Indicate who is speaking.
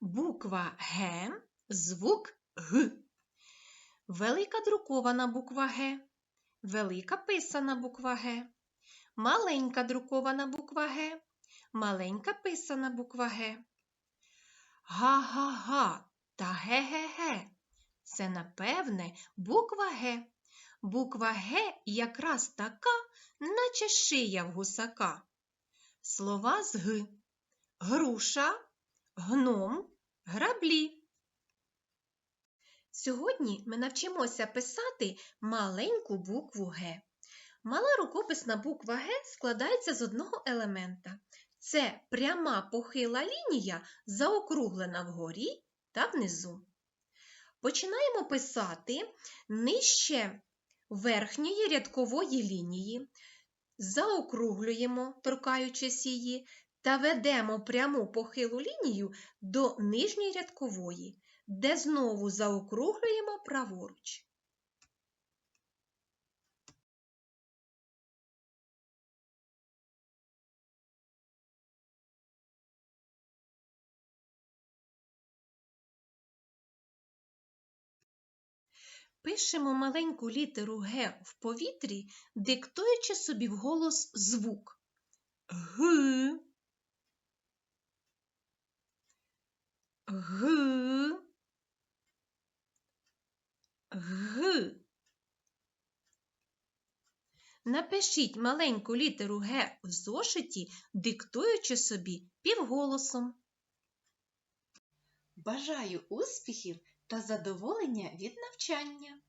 Speaker 1: Буква Г, звук Г. Велика друкована буква Г. Велика писана буква Г. Маленька друкована буква Г. Маленька писана буква Г. Га-га-га та ге-ге-ге. Це, напевне, буква Г. Буква Г якраз така, наче шия в гусака. Слова з Г. Груша, гном, граблі. Сьогодні ми навчимося писати маленьку букву Г. Мала рукописна буква Г складається з одного елемента. Це пряма похила лінія, заокруглена вгорі та внизу. Починаємо писати нижче верхньої рядкової лінії, заокруглюємо, торкаючись її, та ведемо пряму похилу лінію до нижньої рядкової, де знову заокруглюємо праворуч. Пишемо маленьку літеру Г в повітрі, диктуючи собі вголос звук. Г. Г. Г. Напишіть маленьку літеру Г в зошиті, диктуючи собі півголосом.
Speaker 2: Бажаю успіхів та задоволення від навчання!